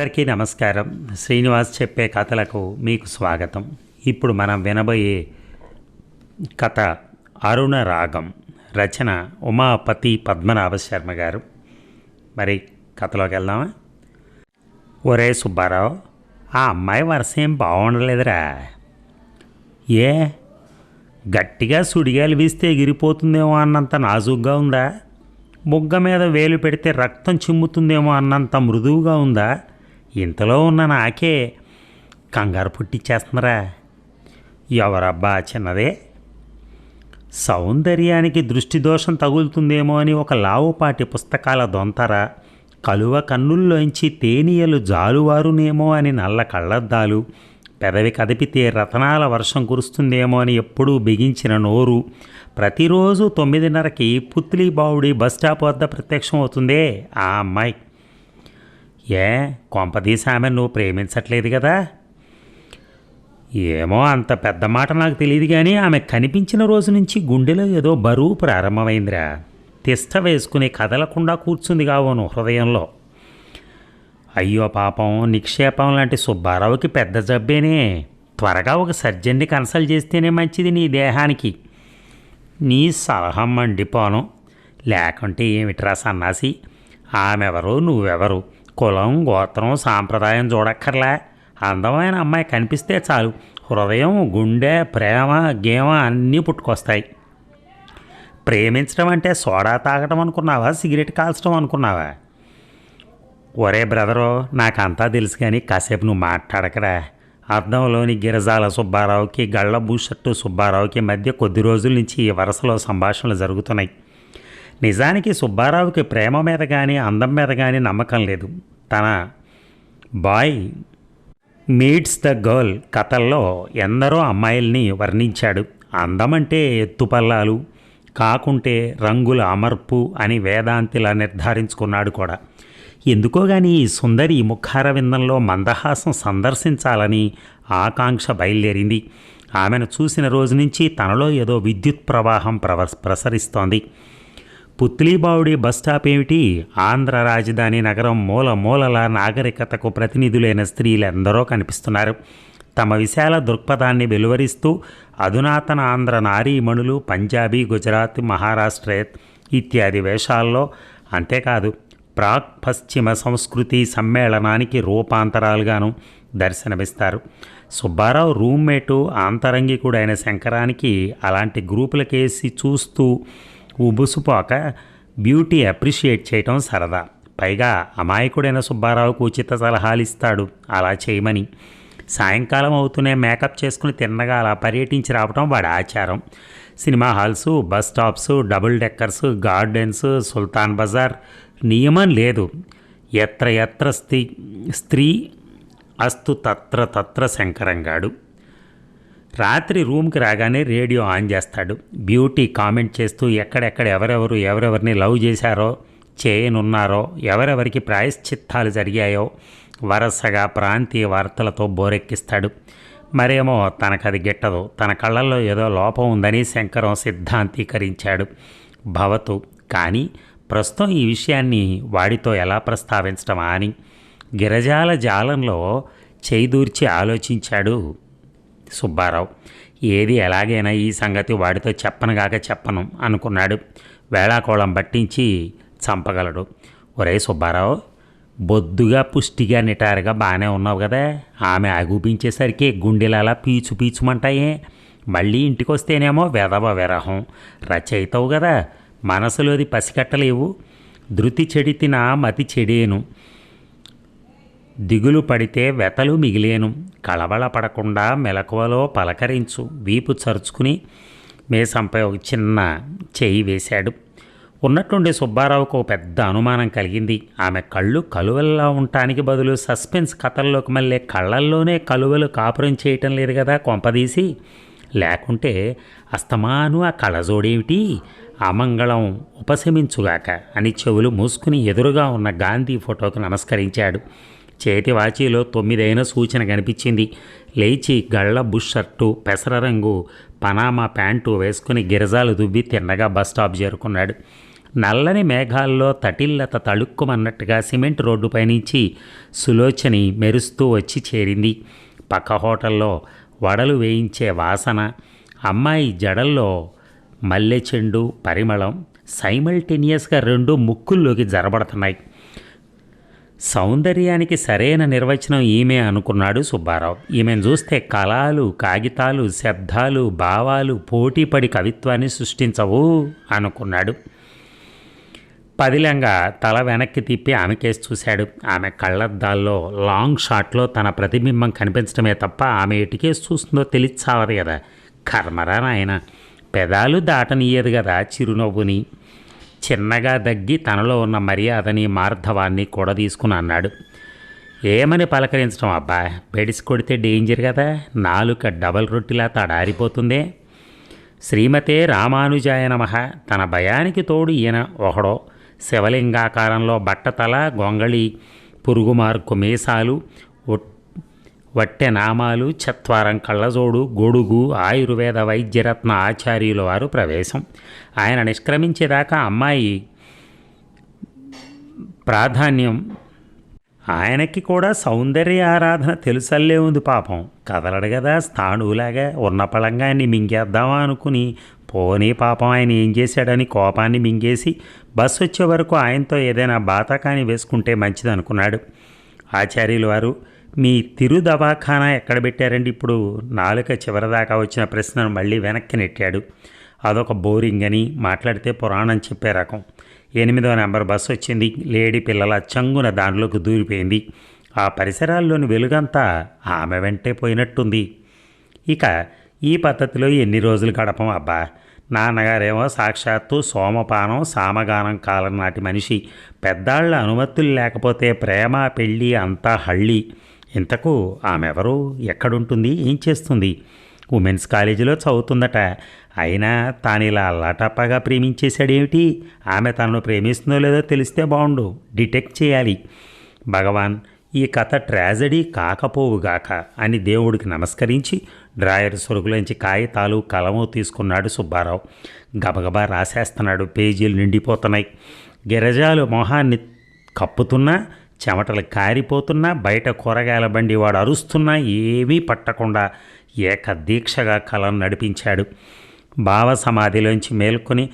అందరికీ నమస్కారం. శ్రీనివాస్ చెప్పే కథలకు మీకు స్వాగతం. ఇప్పుడు మనం వినబోయే కథ అరుణ రాగం రచన ఉమాపతి పద్మనాభ శర్మ గారు. మరి కథలోకి వెళ్దామా? ఒరే సుబ్బారావు ఆ అమ్మాయి వరుస ఏం బాగుండలేదురా. ఏ? గట్టిగా సుడిగాలు వీస్తే ఎగిరిపోతుందేమో అన్నంత నాజుగ్గా ఉందా? బుగ్గ మీద వేలు పెడితే రక్తం చిమ్ముతుందేమో అన్నంత మృదువుగా ఉందా? ఇంతలో ఉన్న నాకే కంగారు పుట్టిచ్చేస్తున్నారా ఎవరబ్బా చిన్నదే? సౌందర్యానికి దృష్టి దోషం తగులుతుందేమో అని ఒక లావుపాటి పుస్తకాల దొంతర కలువ కన్నుల్లోంచి తేనీయలు జాలువారునేమో అని నల్ల కళ్ళద్దాలు పెదవి కదిపితే రతనాల వర్షం కురుస్తుందేమో అని ఎప్పుడూ బిగించిన నోరు ప్రతిరోజు తొమ్మిదిన్నరకి పుత్లీబావుడి బస్ స్టాప్ వద్ద ప్రత్యక్షం అవుతుందే ఆ అమ్మాయి. ఏ కొంపదీసి ఆమె నువ్వు ప్రేమించట్లేదు కదా? ఏమో అంత పెద్ద మాట నాకు తెలియదు కానీ ఆమె కనిపించిన రోజు నుంచి గుండెలో ఏదో బరువు ప్రారంభమైందిరా. తిష్ట వేసుకుని కదలకుండా కూర్చుంది కావును హృదయంలో. అయ్యో పాపం నిక్షేపం లాంటి సుబ్బారావుకి పెద్ద జబ్బేనే. త్వరగా ఒక సర్జన్ని కన్సల్ట్ చేస్తేనే మంచిది నీ దేహానికి. నీ సలహా మండిపోను. లేకుంటే ఏమిట్రా సన్నాసి? ఆమెవరు నువ్వెవరు? కులం గోత్రం సాంప్రదాయం చూడక్కర్లా. అందమైన అమ్మాయి కనిపిస్తే చాలు. హృదయం గుండె ప్రేమ గేమ అన్నీ పుట్టుకొస్తాయి. ప్రేమించడం అంటే సోడా తాగడం అనుకున్నావా? సిగరెట్ కాల్చడం అనుకున్నావా? ఒరే బ్రదరు నాకంతా తెలుసు కానీ కాసేపు నువ్వు మాట్లాడకరా. అర్థంలోని గిరజాల సుబ్బారావుకి గళ్ళ బూషట్టు సుబ్బారావుకి మధ్య కొద్ది రోజుల నుంచి ఈ వరుసలో సంభాషణలు జరుగుతున్నాయి. నిజానికి సుబ్బారావుకి ప్రేమ మీద కానీ అందం మీద కానీ నమ్మకం లేదు. తన బాయ్ మీట్స్ ద గర్ల్ కథల్లో ఎందరో అమ్మాయిల్ని వర్ణించాడు. అందమంటే ఎత్తుపల్లాలు కాకుంటే రంగుల అమర్పు అని వేదాంతిలా నిర్ధారించుకున్నాడు కూడా. ఎందుకో గాని ఈ సుందరి ముఖార విందంలో మందహాసం సందర్శించాలని ఆకాంక్ష బయలుదేరింది. ఆమెను చూసిన రోజు నుంచి తనలో ఏదో విద్యుత్ ప్రవాహం ప్రవ ప్రసరిస్తోంది. పుత్లీబావుడి బస్ స్టాప్ ఏమిటి? ఆంధ్ర రాజధాని నగరం మూల మూలల నాగరికతకు ప్రతినిధులైన స్త్రీలు ఎందరో కనిపిస్తున్నారు. తమ విశాల దృక్పథాన్ని వెలువరిస్తూ అధునాతన ఆంధ్ర నారీమణులు పంజాబీ గుజరాత్ మహారాష్ట్ర ఇత్యాది వేషాల్లో అంతేకాదు ప్రాక్ పశ్చిమ సంస్కృతి సమ్మేళనానికి రూపాంతరాలుగాను దర్శనమిస్తారు. సుబ్బారావు రూమ్మేటు ఆంతరంగికుడైన శంకరానికి అలాంటి గ్రూపులకేసి చూస్తూ ఉబుసుపోక బ్యూటీ అప్రిషియేట్ చేయటం సరదా. పైగా అమాయకుడైన సుబ్బారావుకు ఉచిత సలహాలు ఇస్తాడు అలా చేయమని. సాయంకాలం అవుతూనే మేకప్ చేసుకుని తిన్నగా అలా పర్యటించి రావటం వాడి ఆచారం. Cinema halls bus stops double deckers gardens Sultan Bazar నియమం లేదు. ఎత్ర ఎత్ర స్త్రీ స్త్రీ అస్తు తత్ర తత్ర శంకరంగాడు. రాత్రి రూమ్కి రాగానే రేడియో ఆన్ చేస్తాడు. బ్యూటీ కామెంట్ చేస్తూ ఎక్కడెక్కడ ఎవరెవరు ఎవరెవరిని లవ్ చేశారో చేయనున్నారో ఎవరెవరికి ప్రాయశ్చిత్తాలు జరిగాయో వరసగా ప్రాంతీయ వార్తలతో బోరెక్కిస్తాడు. మరేమో తనకది గిట్టదు. తన కళ్ళల్లో ఏదో లోపం ఉందని శంకరం సిద్ధాంతీకరించాడు. భవతు కానీ ప్రస్తుతం ఈ విషయాన్ని వాడితో ఎలా ప్రస్తావించడమా అని గిరజాల జాలంలో చేదూర్చి ఆలోచించాడు సుబ్బారావు. ఏది ఎలాగైనా ఈ సంగతి వాడితో చెప్పనుగాక చెప్పను అనుకున్నాడు. వేళాకోళం పట్టించి చంపగలడు. ఒరే సుబ్బారావు బొద్దుగా పుష్టిగా నిటారుగా బాగానే ఉన్నావు కదా ఆమె ఆగుపించేసరికి గుండెలలా పీచు పీచుమంటాయే. మళ్ళీ ఇంటికొస్తేనేమో వెధవ విరహం. రచయితవు కదా మనసులోది పసికట్టలేవు. ధృతి చెడితిన మతి చెడేను. దిగులు పడితే వెతలు మిగిలేను కళవళ పడకుండా మెలకువలో పలకరించు వీపు చరుచుకుని మేసంపై ఒక చిన్న చేయి వేశాడు. ఉన్నట్టుండి సుబ్బారావుకు ఒక పెద్ద అనుమానం కలిగింది. ఆమె కళ్ళు కలువల్లా ఉండటానికి బదులు సస్పెన్స్ కథల్లోకి మళ్ళీ కళ్ళల్లోనే కలువలు కాపురం చేయటం లేదు కదా కొంపదీసి. లేకుంటే అస్తమాను ఆ కళజోడేమిటి అమంగళం ఉపశమించుగాక అని చెవులు మూసుకుని ఎదురుగా ఉన్న గాంధీ ఫోటోకు నమస్కరించాడు. చేతివాచీలో తొమ్మిదైన సూచన కనిపించింది. లేచి గళ్ళ బుష్ షర్టు పెసర రంగు పనామా ప్యాంటు వేసుకుని గిరజాలు దువ్వి తిన్నగా బస్ స్టాప్ చేరుకున్నాడు. నల్లని మేఘాల్లో తటిల్లత తళుక్కుమన్నట్టుగా సిమెంట్ రోడ్డుపై నుంచి సులోచని మెరుస్తూ వచ్చి చేరింది. పక్క హోటల్లో వడలు వేయించే వాసన అమ్మాయి జడల్లో మల్లె చెండు పరిమళం సైమల్టేనియస్గా రెండు ముక్కుల్లోకి జరబడుతున్నాయి. సౌందర్యానికి సరైన నిర్వచనం ఈమె అనుకున్నాడు సుబ్బారావు. ఈమెను చూస్తే కళాలు కాగితాలు శబ్దాలు భావాలు పోటీపడి కవిత్వాన్ని సృష్టించవు అనుకున్నాడు. పదిలంగా తల వెనక్కి తిప్పి ఆమెకేసి చూశాడు. ఆమె కళ్ళద్దాల్లో లాంగ్ షాట్లో తన ప్రతిబింబం కనిపించడమే తప్ప ఆమె ఎటుకేసి చూస్తుందో తెలిసావదు కదా. కర్మరా నాయన పెదాలు దాటనీయదు కదా చిరునవ్వుని. చిన్నగా దగ్గి తనలో ఉన్న మర్యాదని మార్ధవాన్ని కూడా తీసుకుని అన్నాడు. ఏమని పలకరించడం అబ్బా? బెడిసి కొడితే డేంజర్ కదా. నాలుక డబల్ రొట్టిలా తడారిపోతుందే శ్రీమతే రామానుజాయ నమః. తన భయానికి తోడు ఈయన ఒకడో శివలింగాకారంలో బట్టతల గొంగళి పురుగుమార్కు మీసాలు వట్టె నామాలు చత్వారం కళ్ళజోడు గొడుగు ఆయుర్వేద వైద్యరత్న ఆచార్యుల వారు ప్రవేశం. ఆయన నిష్క్రమించేదాకా అమ్మాయి ప్రాధాన్యం. ఆయనకి కూడా సౌందర్య ఆరాధన తెలుసల్లే ఉంది పాపం. కదలడు కదా స్థాణువులాగా ఉన్న పళంగాన్ని మింగేద్దామా అనుకుని పోనీ పాపం ఆయన ఏం చేశాడని కోపాన్ని మింగేసి బస్సు వచ్చే వరకు ఆయనతో ఏదైనా బాతకాన్ని వేసుకుంటే మంచిదనుకున్నాడు. ఆచార్యులు వారు మీ తిరు దవాఖానా ఎక్కడ పెట్టారండి? ఇప్పుడు నాలుక చివరిదాకా వచ్చిన ప్రశ్నను మళ్ళీ వెనక్కి నెట్టాడు. అదొక బోరింగ్ అని మాట్లాడితే పురాణం చెప్పే రకం. ఎనిమిదవ నెంబర్ బస్సు వచ్చింది. లేడీ పిల్లల చంగున దానిలోకి దూరిపోయింది. ఆ పరిసరాల్లోని వెలుగంతా ఆమె వెంటే పోయినట్టుంది. ఇక ఈ పద్ధతిలో ఎన్ని రోజులు గడపం అబ్బా? నాన్నగారేమో సాక్షాత్తు సోమపానం సామగానం కాలం నాటి మనిషి. పెద్దాళ్ళ అనుమతులు లేకపోతే ప్రేమ పెళ్ళి అంతా హళ్ళి. ఇంతకు ఆమెవరు? ఎక్కడుంటుంది? ఏం చేస్తుంది? ఉమెన్స్ కాలేజీలో చదువుతుందట. అయినా తాను ఇలా అల్లాటప్పగా ప్రేమించేశాడేమిటి? ఆమె తనను ప్రేమిస్తుందో లేదో తెలిస్తే బాగుండు డిటెక్ట్ చేయాలి. భగవాన్ ఈ కథ ట్రాజడీ కాకపోవుగాక అని దేవుడికి నమస్కరించి డ్రాయర్ సొరుగులోంచి కాగితాలు కలము తీసుకున్నాడు సుబ్బారావు. గబగబా రాసేస్తున్నాడు. పేజీలు నిండిపోతున్నాయి. గిరజాలు మొహాన్ని కప్పుతున్నా చెమటలు కారిపోతున్నా బయట కూరగాయల బండి వాడు అరుస్తున్నా ఏమీ పట్టకుండా ఏక దీక్షగా కలం నడిపించాడు. భావ సమాధిలోంచి మేల్కొని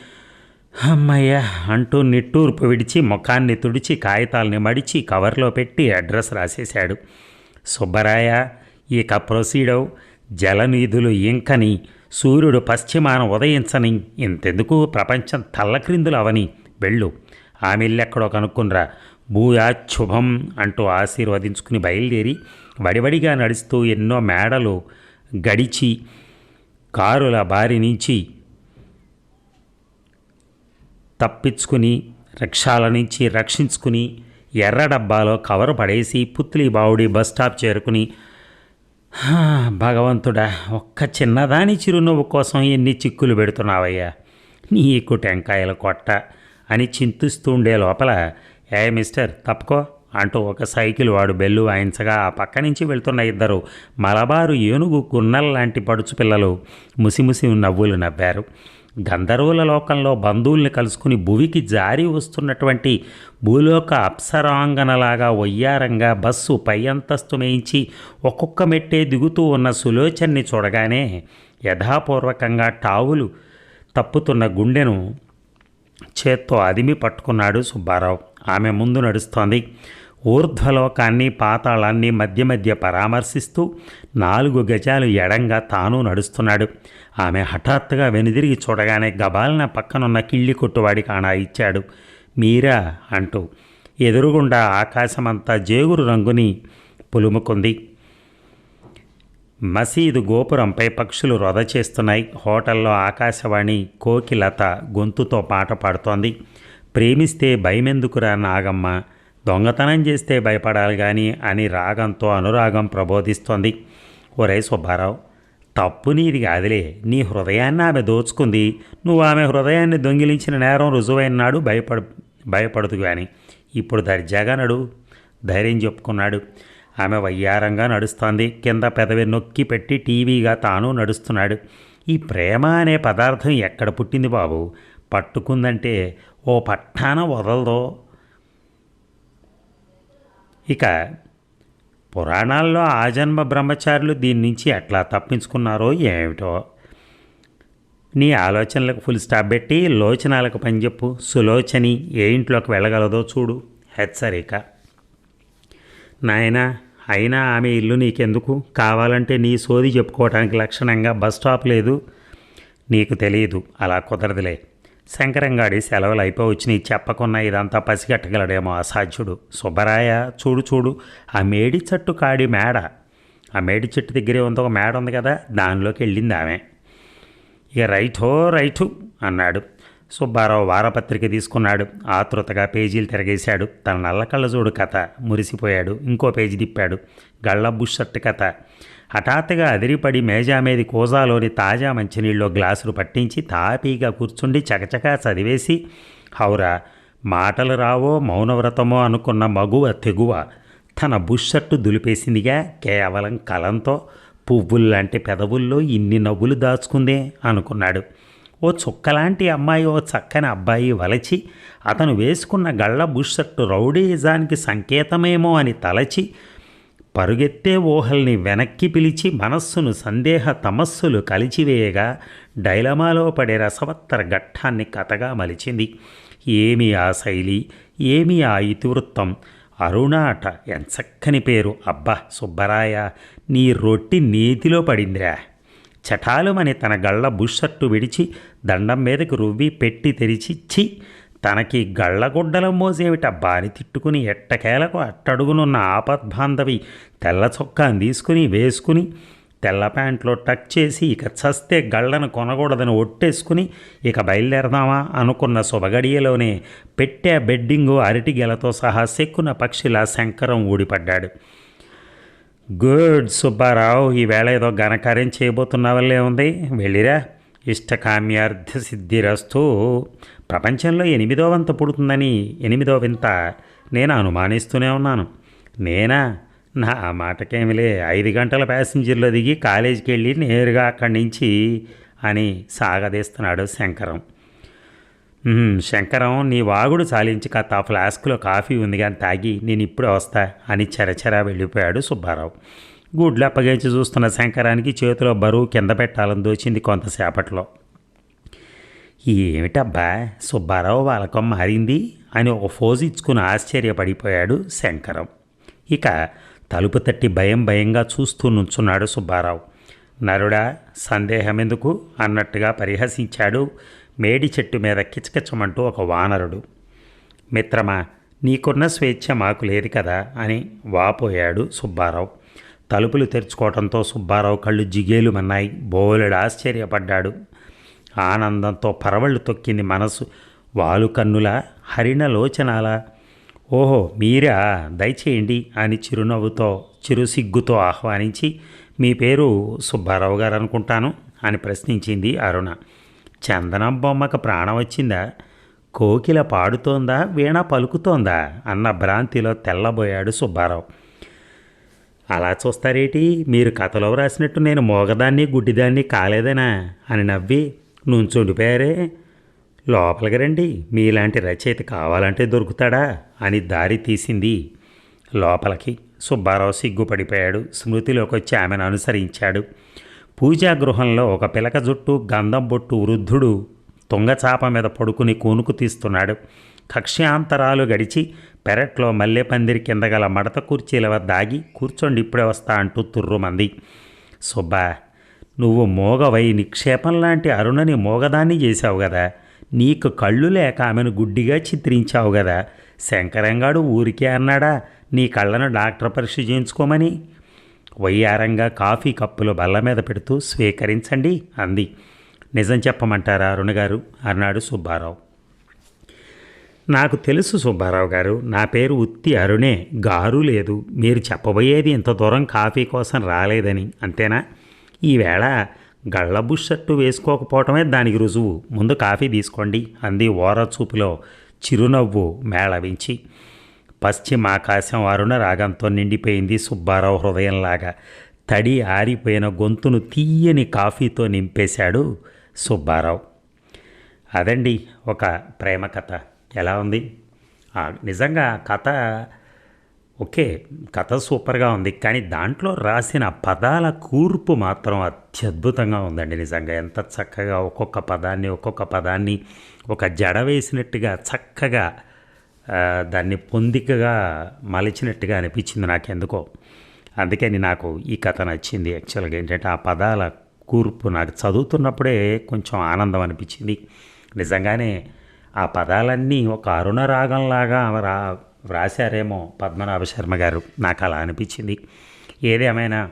అమ్మయ్య అంటూ నిట్టూర్పు విడిచి ముఖాన్ని తుడిచి కాగితాలని మడిచి కవర్లో పెట్టి అడ్రస్ రాసేశాడు. సుబ్బరాయ ఇక ప్రొసీడవ్ జలనిధులు ఇంకని సూర్యుడు పశ్చిమాన ఉదయించని ఇంతెందుకు ప్రపంచం తల్లక్రిందులు అవని వెళ్ళు. ఆమె ఇల్లెక్కడో భూయాశుభం అంటూ ఆశీర్వదించుకుని బయలుదేరి వడివడిగా నడుస్తూ ఎన్నో మేడలు గడిచి కారుల బారి నుంచి తప్పించుకుని రిక్షాల నుంచి రక్షించుకుని ఎర్ర డబ్బాలో కవర్ పడేసి పుత్లి బావుడి బస్ స్టాప్ చేరుకుని భగవంతుడా ఒక్క చిన్నదాని చిరునవ్వు కోసం ఎన్ని చిక్కులు పెడుతున్నావయ్యా? నీకు టెంకాయల కొట్ట అని చింతిస్తూ ఉండే లోపల ఏ మిస్టర్ తప్పుకో. అంటూ ఒక సైకిల్ వాడు బెల్లు వాయించగా ఆ పక్క నుంచి వెళ్తున్న ఇద్దరు మలబారు ఏనుగు గున్నల లాంటి పడుచు పిల్లలు ముసిముసి నవ్వులు నవ్వారు. గంధర్వుల లోకంలో బంధువుల్ని కలుసుకుని భువికి జారి వస్తున్నటువంటి భూలోక అప్సరాంగనలాగా ఒయ్యారంగా బస్సు పై అంతస్తు మేయించి ఒక్కొక్క మెట్టే దిగుతూ ఉన్న సులోచన్ని చూడగానే యథాపూర్వకంగా టావులు తప్పుతున్న గుండెను చేత్తో అదిమి పట్టుకున్నాడు సుబ్బారావు. ఆమె ముందు నడుస్తోంది. ఊర్ధ్వలోకాన్ని పాతాళాన్ని మధ్య మధ్య పరామర్శిస్తూ నాలుగు గజాలు ఎడంగా తాను నడుస్తున్నాడు. ఆమె హఠాత్తుగా వెనుదిరిగి చూడగానే గబాలన పక్కనున్న కిళ్ళి కొట్టువాడి కాణా ఇచ్చాడు. మీరా అంటూ ఎదురుగుండా ఆకాశమంతా జేగురు రంగుని పులుముకుంది. మసీదు గోపురంపై పక్షులు రొద చేస్తున్నాయి హోటల్లో ఆకాశవాణి కోకిలత గొంతుతో పాట పాడుతోంది. ప్రేమిస్తే భయమెందుకురా నాగమ్మ? దొంగతనం చేస్తే భయపడాలి కానీ అని రాగంతో అనురాగం ప్రబోధిస్తోంది. ఒరే సుబ్బారావు తప్పు నీది కాదులే. నీ హృదయాన్ని ఆమె దోచుకుంది. నువ్వు ఆమె హృదయాన్ని దొంగిలించిన నేరం రుజువైన నాడు భయపడ భయపడదు కానీ ఇప్పుడు దర్జాగా నడు. ధైర్యం చెప్పుకున్నాడు. ఆమె వయ్యారంగా నడుస్తోంది. కింద పెదవి నొక్కి పెట్టి టీవీగా తాను నడుస్తున్నాడు. ఈ ప్రేమ అనే పదార్థం ఎక్కడ పుట్టింది బాబు? పట్టుకుందంటే ఓ పట్టాన వదలదో. ఇక పురాణాల్లో ఆజన్మ బ్రహ్మచారులు దీని నుంచి ఎట్లా తప్పించుకున్నారో ఏమిటో నీ ఆలోచనలకు ఫుల్ స్టాప్ పెట్టి లోచనాలకు పని చెప్పు. సులోచని ఏ ఇంట్లోకి వెళ్ళగలదో చూడు. హెచ్చరిక. నాయనా అయినా ఆమె ఇల్లు నీకెందుకు? కావాలంటే నీ సోది చెప్పుకోవటానికి లక్షణంగా బస్ స్టాప్ లేదు. నీకు తెలియదు. అలా కుదరదులే. శంకరంగాడి సెలవులు అయిపోవచ్చినాయి. చెప్పకున్నా ఇదంతా పసిగట్టగలడేమో అసాధ్యుడు. సుబ్బరాయ చూడు చూడు ఆ మేడి చెట్టు కాడి మేడ. ఆ మేడి చెట్టు దగ్గరే ఉంది ఒక మేడ ఉంది కదా దానిలోకి వెళ్ళింది ఆమె. ఇక రైటో రైటు అన్నాడు. సుబ్బారావు వారపత్రిక తీసుకున్నాడు. ఆతృతగా పేజీలు తిరగేశాడు. తన నల్లకళ్ళజోడు కథ మురిసిపోయాడు. ఇంకో పేజీ తిప్పాడు. గళ్ళ బుషర్ట్ కథ. హఠాత్తుగా అదిరిపడి మేజా మీది కోజాలోని తాజా మంచినీళ్ళు గ్లాసులు పట్టించి తాపీగా కూర్చుండి చకచకా చదివేసి హౌరా మాటలు రావో మౌనవ్రతమో అనుకున్న మగువ తెగువ. తన బుషర్టు దులిపేసిందిగా కేవలం కలంతో పువ్వుల్లాంటి పెదవుల్లో ఇన్ని నవ్వులు దాచుకుందే అనుకున్నాడు. ఓ చుక్కలాంటి అమ్మాయి ఓ చక్కని అబ్బాయి వలచి అతను వేసుకున్న గళ్ళ బుషర్టు రౌడీజానికి సంకేతమేమో అని తలచి పరుగెత్తే ఊహల్ని వెనక్కి పిలిచి మనస్సును సందేహ తమస్సులు కలిచివేయగా డైలమాలో పడే రసవత్తర ఘట్టాన్ని కథగా మలిచింది. ఏమి ఆ శైలి ఏమి ఆ ఇతివృత్తం అరుణాట ఎంచక్కని పేరు. అబ్బా సుబ్బరాయ నీ రొట్టి నీతిలో పడిందిరా. చటాలుమని తన గళ్ళ బుషర్టు విడిచి దండం మీదకు రువ్వి పెట్టి తెరిచి చి తనకి గళ్ళగుడ్డల మోసేమిట బాని తిట్టుకుని ఎట్టకేలకు అట్టడుగునున్న ఆపద్బాంధవి తెల్ల చొక్కాను తీసుకుని వేసుకుని తెల్ల ప్యాంట్లో టక్ చేసి ఇక చస్తే గళ్ళను కొనకూడదని ఒట్టేసుకుని ఇక బయలుదేరదామా అనుకున్న శుభగడియలోనే పెట్టే బెడ్డింగు అరటి గెలతో సహా సెక్కున పక్షిలా శంకరం ఊడిపడ్డాడు. గుడ్ సుబ్బారావు ఈవేళ ఏదో ఘనకార్యం చేయబోతున్నావల్లే ఉంది. వెళ్ళిరా. ఇష్టకామ్యార్థ సిద్ధిరస్తూ. ప్రపంచంలో ఎనిమిదో వంత పుడుతుందని ఎనిమిదో వింత నేను అనుమానిస్తూనే ఉన్నాను. నేనా? నా మాటకేమిలే. ఐదు గంటల ప్యాసింజర్లో దిగి కాలేజీకి వెళ్ళి నేరుగా అక్కడి నుంచి అని సాగదీస్తున్నాడు శంకరం. శంకరం నీ వాగుడు చాలించి కాస్త ఆ ఫ్లాస్క్లో కాఫీ ఉంది కానీ తాగి నేను ఇప్పుడే వస్తా అని చెరచెరా వెళ్ళిపోయాడు సుబ్బారావు. గుడ్లు అప్పగించి చూస్తున్న శంకరానికి చేతిలో బరువు కింద పెట్టాలని దోచింది కొంతసేపట్లో. ఏమిటబ్బా సుబ్బారావు వాళ్ళకం మారింది అని ఒక ఫోజు ఇచ్చుకుని ఆశ్చర్యపడిపోయాడు శంకరం. ఇక తలుపు తట్టి భయం భయంగా చూస్తూ నుంచున్నాడు సుబ్బారావు. నరుడా సందేహం ఎందుకు అన్నట్టుగా పరిహసించాడు మేడి చెట్టు మీద కిచకిచమంటూ ఒక వానరుడు. మిత్రమా నీకున్న స్వేచ్ఛ మాకు లేదు కదా అని వాపోయాడు సుబ్బారావు. తలుపులు తెరుచుకోవడంతో సుబ్బారావు కళ్ళు జిగేలుమన్నాయి బోలెడు ఆశ్చర్యపడ్డాడు. ఆనందంతో పరవళ్ళు తొక్కింది మనసు. వాలు కన్నుల హరిణలోచనాల ఓహో మీరా? దయచేయండి అని చిరునవ్వుతో చిరుసిగ్గుతో ఆహ్వానించి మీ పేరు సుబ్బారావు గారు అనుకుంటాను అని ప్రశ్నించింది అరుణ. చందనం బొమ్మకు ప్రాణం వచ్చిందా? కోకిల పాడుతోందా? వీణ పలుకుతోందా? అన్న భ్రాంతిలో తెల్లబోయాడు సుబ్బారావు. అలా చూస్తారేటి? మీరు కథలో రాసినట్టు నేను మోగదాన్ని గుడ్డిదాన్ని కాలేదనా? అని నవ్వి నుంచుండిపోయారే లోపలికి రండి. మీలాంటి రచయిత కావాలంటే దొరుకుతాడా? అని దారి తీసింది లోపలికి. సుబ్బారావు సిగ్గుపడిపోయాడు. స్మృతిలోకి వచ్చి ఆమెను అనుసరించాడు. పూజా గృహంలో ఒక పిలక జుట్టు గంధం బొట్టు వృద్ధుడు తుంగచాప మీద పడుకుని కూనుకు తీస్తున్నాడు. కక్ష్యాంతరాలు గడిచి పెరట్లో మల్లె పందిరి కింద గల మడత కుర్చీల వద్ద ఆగి కూర్చోండి ఇప్పుడే వస్తా అంటూ తుర్రుమంది. సుబ్బా నువ్వు మోగవై నిక్షేపం లాంటి అరుణని మోగదాన్ని చేశావు కదా నీకు కళ్ళు లేక ఆమెను గుడ్డిగా చిత్రించావు కదా శంకరంగాడు ఊరికే అన్నాడా నీ కళ్ళను డాక్టర్ పరీక్ష చేయించుకోమని? వయ్యారంగా కాఫీ కప్పులు బల్ల మీద పెడుతూ స్వీకరించండి అంది. నిజం చెప్పమంటారా అరుణ గారు అన్నాడు సుబ్బారావు. నాకు తెలుసు సుబ్బారావు గారు నా పేరు ఉత్తి అరుణే. గారు లేదు. మీరు చెప్పబోయేది ఇంత దూరం కాఫీ కోసం రాలేదని అంతేనా? ఈవేళ గళ్ళ షర్టు వేసుకోకపోవటమే దానికి రుజువు. ముందు కాఫీ తీసుకోండి అంది ఓర చూపులో చిరునవ్వు మేళవించి. పశ్చిమాకాశం అరుణ రాగంతో నిండిపోయింది సుబ్బారావు హృదయంలాగా. తడి ఆరిపోయిన గొంతును తీయని కాఫీతో నింపేశాడు సుబ్బారావు. అదండి ఒక ప్రేమ కథ. ఎలా ఉంది? నిజంగా కథ ఓకే కథ సూపర్గా ఉంది కానీ దాంట్లో రాసిన పదాల కూర్పు మాత్రం అత్యద్భుతంగా ఉందండి నిజంగా. ఎంత చక్కగా ఒక్కొక్క పదాన్ని ఒక్కొక్క పదాన్ని ఒక జడ వేసినట్టుగా చక్కగా దాన్ని పొందికగా మలిచినట్టుగా అనిపించింది నాకెందుకో. అందుకని నాకు ఈ కథ నచ్చింది. యాక్చువల్గా ఏంటంటే ఆ పదాల కూర్పు నాకు చదువుతున్నప్పుడే కొంచెం ఆనందం అనిపించింది. నిజంగానే ఆ పదాలన్నీ ఒక అరుణ రాగంలాగా రా వ్రాసారేమో పద్మనాభ శర్మ గారు. నాకు అలా అనిపించింది. ఏదేమైనా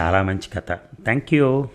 చాలా మంచి కథ. Thank you